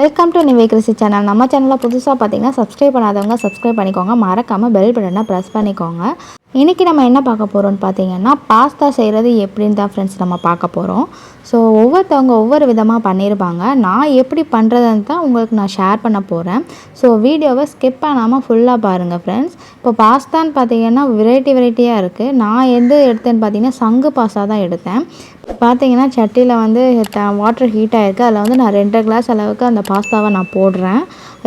Welcome to Nive Krishi channel நம்ம சேனலில் புதுசாக பார்த்தீங்கன்னா சப்ஸ்கிரைப் பண்ணாதவங்க சப்ஸ்கிரைப் பண்ணிக்கோங்க. மறக்காமல் பெல் பட்டனை ப்ரெஸ் பண்ணிக்கோங்க. இன்றைக்கி நம்ம என்ன பார்க்க போகிறோம்னு பார்த்தீங்கன்னா பாஸ்தா செய்கிறது எப்படின்னு தான் ஃப்ரெண்ட்ஸ் நம்ம பார்க்க போகிறோம் ஸோ ஒவ்வொருத்தவங்க ஒவ்வொரு விதமாக பண்ணியிருப்பாங்க நான் எப்படி பண்ணுறதுன்னு தான் உங்களுக்கு நான் ஷேர் பண்ண போகிறேன் ஸோ வீடியோவை ஸ்கிப் பண்ணாமல் ஃபுல்லாக பாருங்கள் ஃப்ரெண்ட்ஸ் இப்போ பாஸ்தான்னு பார்த்தீங்கன்னா வெரைட்டி வெரைட்டியாக இருக்குது நான் எது எடுத்தேன்னு பார்த்தீங்கன்னா சங்கு பாஸ்தா தான் எடுத்தேன். பார்த்தீங்கன்னா சட்டியில் வந்து வாட்டர் ஹீட் ஆகிருக்கு அதில் வந்து நான் ரெண்டரை கிளாஸ் அளவுக்கு அந்த பாஸ்தாவை நான் போடுறேன்.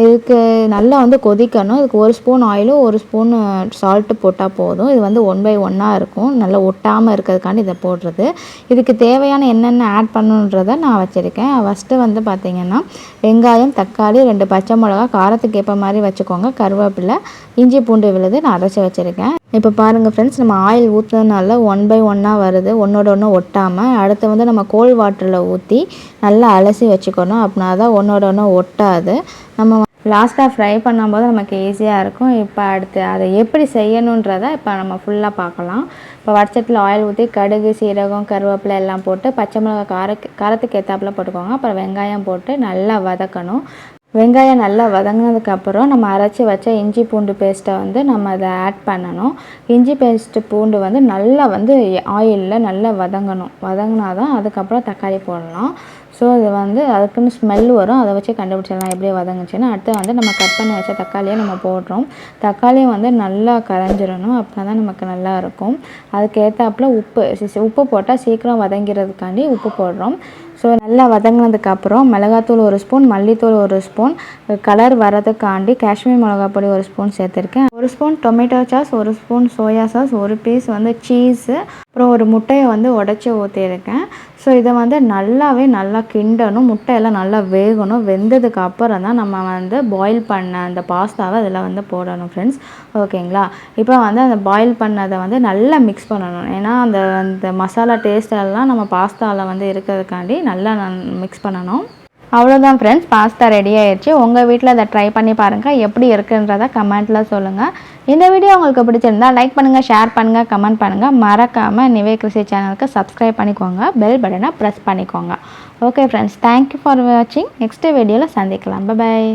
இதுக்கு நல்லா வந்து கொதிக்கணும். இதுக்கு ஒரு ஸ்பூன் ஆயிலும் ஒரு ஸ்பூன் சால்ட்டு போட்டால் போதும். இது வந்து ஒன் பை ஒன்னாக இருக்கும். நல்லா ஒட்டாமல் இருக்கிறதுக்காண்டி இதை போடுறது. இதுக்கு தேவையான என்னென்ன ஆட் பண்ணணுன்றதை நான் வச்சுருக்கேன். ஃபஸ்ட்டு வந்து பார்த்திங்கன்னா வெங்காயம் தக்காளி ரெண்டு பச்சை மிளகா காரத்துக்கு ஏற்ற மாதிரி வச்சுக்கோங்க. கருவேப்பிலை இஞ்சி பூண்டு விழுது நான் அரைச்சி வச்சுருக்கேன். இப்போ பாருங்கள் ஃப்ரெண்ட்ஸ் நம்ம ஆயில் ஊற்றுறதுனால ஒன் பை ஒன்னாக வருது. ஒன்றோட ஒன்று ஒட்டாமல் அடுத்து வந்து நம்ம கோல்ட் வாட்டரில் ஊற்றி நல்லா அலசி வச்சுக்கணும். அப்படின்னா தான் ஒன்றோட ஒன்று ஒட்டாது. நம்ம லாஸ்ட்டாக ஃப்ரை பண்ணும்போது நமக்கு ஈஸியாக இருக்கும். இப்போ அடுத்து அதை எப்படி செய்யணுன்றதை இப்போ நம்ம ஃபுல்லாக பார்க்கலாம். இப்போ வடச்சட்டில் ஆயில் ஊற்றி கடுகு சீரகம் கருவேப்பிலை எல்லாம் போட்டு பச்சை மிளகா கார காரத்துக்கு ஏற்றாப்புல போட்டுக்கோங்க. அப்புறம் வெங்காயம் போட்டு நல்லா வதக்கணும். வெங்காயம் நல்லா வதங்கினதுக்கப்புறம் நம்ம அரைச்சி வச்ச இஞ்சி பூண்டு பேஸ்ட்டை வந்து நம்ம அதை ஆட் பண்ணணும். இஞ்சி பேஸ்ட்டு பூண்டு வந்து நல்லா வந்து ஆயிலில் நல்லா வதங்கணும். வதங்கினா தான் அதுக்கப்புறம் தக்காளி போடலாம். ஸோ இது வந்து அதுக்குன்னு ஸ்மெல் வரும். அதை வச்சு கண்டுபிடிச்சிடலாம் எப்படி வதங்குச்சுன்னா. அடுத்து வந்து நம்ம கட் பண்ணி வச்ச தக்காளியை நம்ம போடுறோம். தக்காளியும் வந்து நல்லா கரைஞ்சிடணும். அப்படின்னா தான் நமக்கு நல்லா இருக்கும். அதுக்கு ஏற்றாப்புல உப்பு உப்பு போட்டால் சீக்கிரம் வதங்கிறதுக்காண்டி உப்பு போடுறோம். ஸோ நல்லா வதங்கினதுக்கப்புறம் மிளகாத்தூள் ஒரு ஸ்பூன் மல்லித்தூள் ஒரு ஸ்பூன் கலர் வரதுக்காண்டி காஷ்மீர் மிளகா பொடி ஒரு ஸ்பூன் சேர்த்துருக்கேன். ஒரு ஸ்பூன் டொமேட்டோ சாஸ் ஒரு ஸ்பூன் சோயா சாஸ் ஒரு பீஸ் வந்து சீஸு அப்புறம் ஒரு முட்டையை வந்து உடச்சி ஊற்றிருக்கேன் ஸோ இதை வந்து நல்லாவே நல்லா கிண்டணும். முட்டையெல்லாம் நல்லா வேகணும். வெந்ததுக்கு அப்புறம் தான் நம்ம வந்து பாயில் பண்ண அந்த பாஸ்தாவை அதில் வந்து போடணும் ஃப்ரெண்ட்ஸ் ஓகேங்களா இப்போ வந்து அந்த பாயில் பண்ணதை வந்து நல்லா மிக்ஸ் பண்ணணும். ஏன்னா அந்த அந்த மசாலா டேஸ்டெல்லாம் நம்ம பாஸ்தாவில் வந்து இருக்கிறதுக்காண்டி நல்லா மிக்ஸ் பண்ணணும். அவ்வளோதான் ஃப்ரெண்ட்ஸ் பாஸ்தா ரெடி ஆயிடுச்சு உங்கள் வீட்டில் அதை ட்ரை பண்ணி பாருங்கள் எப்படி இருக்குன்றதை கமெண்ட்டில் சொல்லுங்கள் இந்த வீடியோ உங்களுக்கு பிடிச்சிருந்தா லைக் பண்ணுங்கள் ஷேர் பண்ணுங்கள் கமெண்ட் பண்ணுங்கள் மறக்காமல் நிவே கிருஷி சேனலுக்கு சப்ஸ்கிரைப் பண்ணிக்கோங்க. பெல் பட்டனை ப்ரெஸ் பண்ணிக்கோங்க. Okay friends thank you for வாட்சிங் நெக்ஸ்ட் வீடியோவில் சந்திக்கலாம். Bye bye